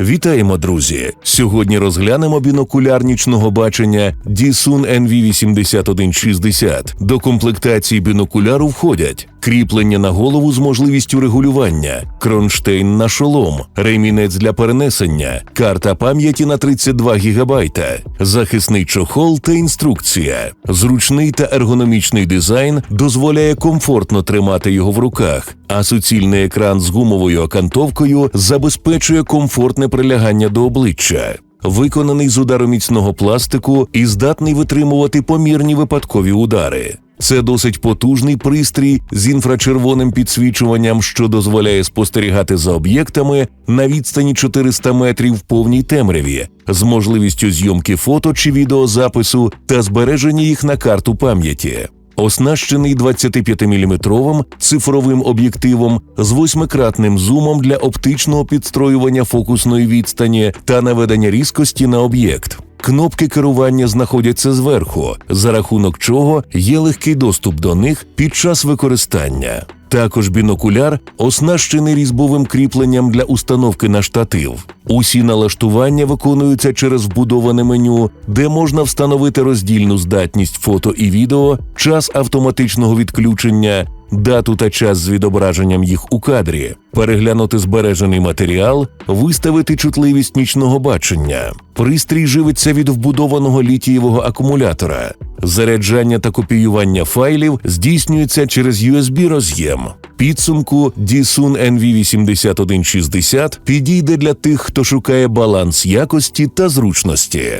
Вітаємо, друзі! Сьогодні розглянемо бінокуляр нічного бачення Disun NV8160. До комплектації бінокуляру входять кріплення на голову з можливістю регулювання, кронштейн на шолом, ремінець для перенесення, карта пам'яті на 32 ГБ, захисний чохол та інструкція. Зручний та ергономічний дизайн дозволяє комфортно тримати його в руках, а суцільний екран з гумовою окантовкою забезпечує комфортне прилягання до обличчя. Виконаний з удароміцного пластику і здатний витримувати помірні випадкові удари. Це досить потужний пристрій з інфрачервоним підсвічуванням, що дозволяє спостерігати за об'єктами на відстані 400 метрів в повній темряві, з можливістю зйомки фото чи відеозапису та збереження їх на карту пам'яті. Оснащений 25-мм цифровим об'єктивом з восьмикратним зумом для оптичного підстроювання фокусної відстані та наведення різкості на об'єкт. Кнопки керування знаходяться зверху, за рахунок чого є легкий доступ до них під час використання. Також бінокуляр оснащений різьбовим кріпленням для установки на штатив. Усі налаштування виконуються через вбудоване меню, де можна встановити роздільну здатність фото і відео, час автоматичного відключення, дату та час з відображенням їх у кадрі, переглянути збережений матеріал, виставити чутливість нічного бачення. Пристрій живиться від вбудованого літієвого акумулятора. Заряджання та копіювання файлів здійснюється через USB-роз'єм. Підсумку Disun NV8160 підійде для тих, хто шукає баланс якості та зручності.